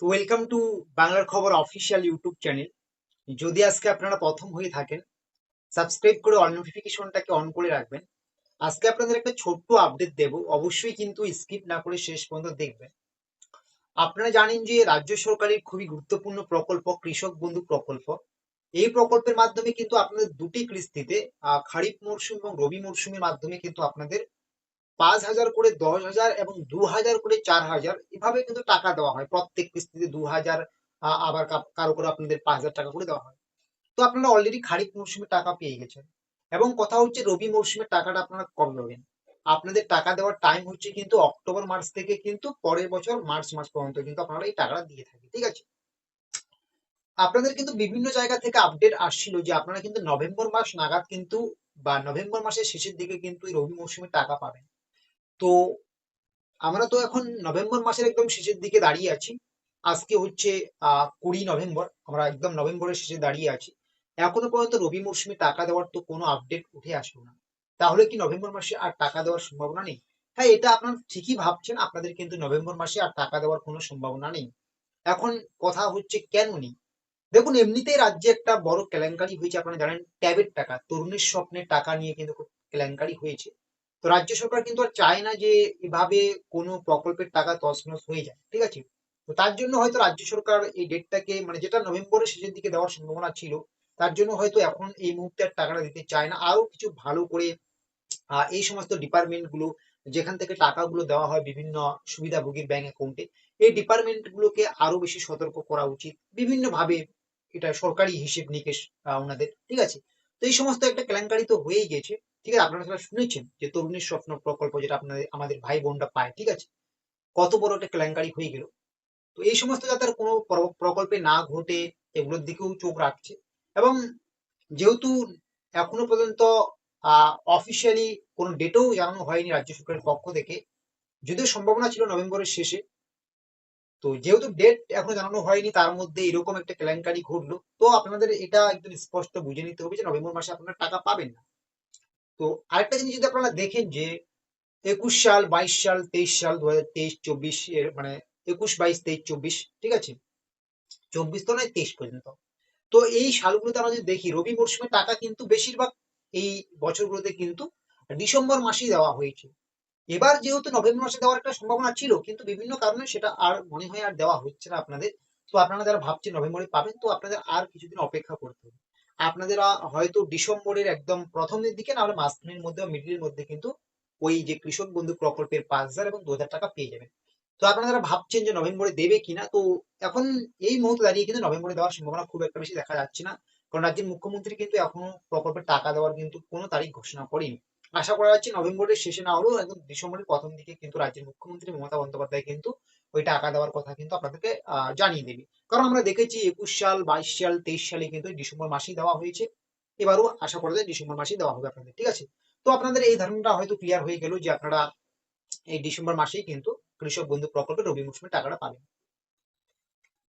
তো welcome to বাংলার খবর অফিসিয়াল ইউটিউব চ্যানেল যদি আজকে আপনারা প্রথম হয়ে থাকেন সাবস্ক্রাইব করে অল নোটিফিকেশনটাকে অন করে রাখবেন। আজকে আপনাদের একটা ছোট্ট আপডেট দেব, অবশ্যই কিন্তু স্কিপ না করে শেষ পর্যন্ত দেখবেন। আপনারা জানেন যে রাজ্য সরকারের খুবই গুরুত্বপূর্ণ প্রকল্প কৃষক বন্ধু প্রকল্প। এই প্রকল্পের মাধ্যমে কিন্তু আপনাদের দুটি কিস্তিতে খারিফ মরশুম এবং রবি মরশুমের মাধ্যমে কিন্তু আপনাদের পাঁচ হাজার করে দশ হাজার এবং দু হাজার করে চার হাজার, এভাবে কিন্তু টাকা দেওয়া হয়। প্রত্যেক কিস্তিতে দু হাজার আবার কারও করে আপনাদের পাঁচ হাজার টাকা করে দেওয়া হয়। তো আপনারা অলরেডি খারিফ মরশুমে টাকা পেয়ে গেছেন। এবং কথা হচ্ছে রবি মরশুমের টাকাটা আপনারা কবে পাবেন আপনাদের টাকা দেওয়ার টাইম হচ্ছে কিন্তু অক্টোবর মাস থেকে কিন্তু পরের বছর মার্চ মাস পর্যন্ত কিন্তু আপনারা এই টাকাটা দিয়ে থাকেন, ঠিক আছে? আপনাদের কিন্তু বিভিন্ন জায়গা থেকে আপডেট আসছিল যে আপনারা কিন্তু নভেম্বর মাস নাগাদ কিন্তু বা নভেম্বর মাসের শেষের দিকে কিন্তু রবি মরশুমে টাকা পাবেন। তো আমরা তো এখন নভেম্বর মাসের একদম শেষের দিকে দাঁড়িয়ে আছি। আজকে হচ্ছে কুড়ি নভেম্বর, আমরা একদম নভেম্বরের শেষে দাঁড়িয়ে আছি। এখনও পর্যন্ত রবি মরশুমে টাকা দেওয়ার তো কোনো আপডেট উঠে আসলো না। তাহলে কি নভেম্বর মাসে আর টাকা দেওয়ার সম্ভাবনা নেই? হ্যাঁ এটা আপনারা ঠিকই ভাবছেন, আপনাদের কিন্তু নভেম্বর মাসে আর টাকা দেওয়ার কোনো সম্ভাবনা নেই। এখন কথা হচ্ছে কেন নেই? দেখুন, এমনিতেই রাজ্যে একটা বড় কেলেঙ্কারি হয়েছে, আপনারা জানেন, ট্যাবের টাকা, তরুণের স্বপ্নের টাকা নিয়ে কিন্তু কেলেঙ্কারি হয়েছে। তো রাজ্য সরকার কিন্তু আর চায় না যে এভাবে কোনো প্রকল্পের টাকা তছনছ হয়ে যায়, ঠিক আছে? তো তার জন্য হয়তো রাজ্য সরকার এই ডেটটাকে মানে যেটা নভেম্বরের শেষের দিকে দেওয়ার সম্ভাবনা ছিল, তার জন্য হয়তো এখন এই মুহূর্তে আর টাকাটা দিতে চায় না। আরও কিছু ভালো করে এই সমস্ত ডিপার্টমেন্টগুলো যেখান থেকে টাকাগুলো দেওয়া হয় বিভিন্ন সুবিধাভোগীর ব্যাংক অ্যাকাউন্টে এই ডিপার্টমেন্ট গুলোকে আরও বেশি সতর্ক করা উচিত। বিভিন্ন ভাবে এটা সরকারি হিসেব নিকেশ ওনাদের, ঠিক আছে? তো এই সমস্ত একটা কেলেঙ্কারি তো হয়েই গেছে। ঠিক আছে? আপনারা সেটা শুনেছেন যে তরুণের স্বপ্ন প্রকল্প যেটা আপনাদের, আমাদের ভাই বোনরা পায়, ঠিক আছে? কত বড় একটা কেলেঙ্কারি হয়ে গেল। তো এই সমস্ত যাতে কোনো প্রকল্পে না ঘটে, এগুলোর দিকেও চোখ রাখছে। এবং যেহেতু এখনও পর্যন্ত অফিসিয়ালি কোনো ডেটও জানানো হয়নি রাজ্য সরকারের পক্ষ থেকে, যদিও সম্ভাবনা ছিল নভেম্বরের শেষে, তো যেহেতু ডেট এখনও জানানো হয়নি, তার মধ্যে এরকম একটা কেলেঙ্কারি ঘটলো। তো আপনাদের এটা একদম স্পষ্ট বুঝে নিতে হবে যে নভেম্বর মাসে আপনারা টাকা পাবেন না। তো আরেকটা জিনিস যদি আপনারা দেখেন যে একুশ সাল, বাইশ সাল, তেইশ সাল দু হাজার তেইশ, চব্বিশ মানে একুশ, বাইশ, তেইশ, চব্বিশ, ঠিক আছে? চব্বিশ তো নয়, তেইশ পর্যন্ত। তো এই সালগুলোতে আমরা যদি দেখি, রবি মরশুমে টাকা কিন্তু বেশিরভাগ এই বছরগুলোতে কিন্তু ডিসেম্বর মাসেই দেওয়া হয়েছে। এবার যেহেতু নভেম্বর মাসে দেওয়ার একটা সম্ভাবনা ছিল, কিন্তু বিভিন্ন কারণে সেটা আর মনে হয় আর দেওয়া হচ্ছে না আপনাদের। তো আপনারা যারা ভাবছেন নভেম্বরে পাবেন, তো আপনাদের আর কিছুদিন অপেক্ষা করতে হবে। আপনাদের হয়তো ডিসেম্বরের একদম প্রথমের দিকে না হলে মাঝখানের মধ্যে মিডিলের মধ্যে কিন্তু ওই যে কৃষক বন্ধু প্রকল্পের পাঁচ হাজার এবং দু হাজার টাকা পেয়ে যাবেন। তো আপনারা ভাবছেন যে নভেম্বরে দেবে কিনা, তো এখন এই মুহূর্তে দাঁড়িয়ে কিন্তু নভেম্বরে দেওয়ার সম্ভাবনা খুব একটা বেশি দেখা যাচ্ছে না। কারণ রাজ্যের মুখ্যমন্ত্রী কিন্তু এখনও প্রকল্পের টাকা দেওয়ার কিন্তু কোনো তারিখ ঘোষণা করেনি। আশা করা যাচ্ছে নভেম্বরের শেষে না হলেও একদম ডিসেম্বরের প্রথম দিকে কিন্তু রাজ্যের মুখ্যমন্ত্রী মমতা বন্দ্যোপাধ্যায় কিন্তু ওই টাকা দেওয়ার কথা কিন্তু আপনাদেরকে জানিয়ে দেবে। কারণ আমরা দেখেছি একুশ সাল, বাইশ সাল, তেইশ সালে কিন্তু ডিসেম্বর মাসেই দেওয়া হয়েছে। এবারও আশা করা যায় ডিসেম্বর মাসেই দেওয়া হবে আপনাদের, ঠিক আছে? তো আপনাদের এই ধারণাটা হয়তো ক্লিয়ার হয়ে গেল যে আপনারা এই ডিসেম্বর মাসেই কিন্তু কৃষক বন্ধু প্রকল্পে রবি মৌসুমে টাকাটা পাবেন।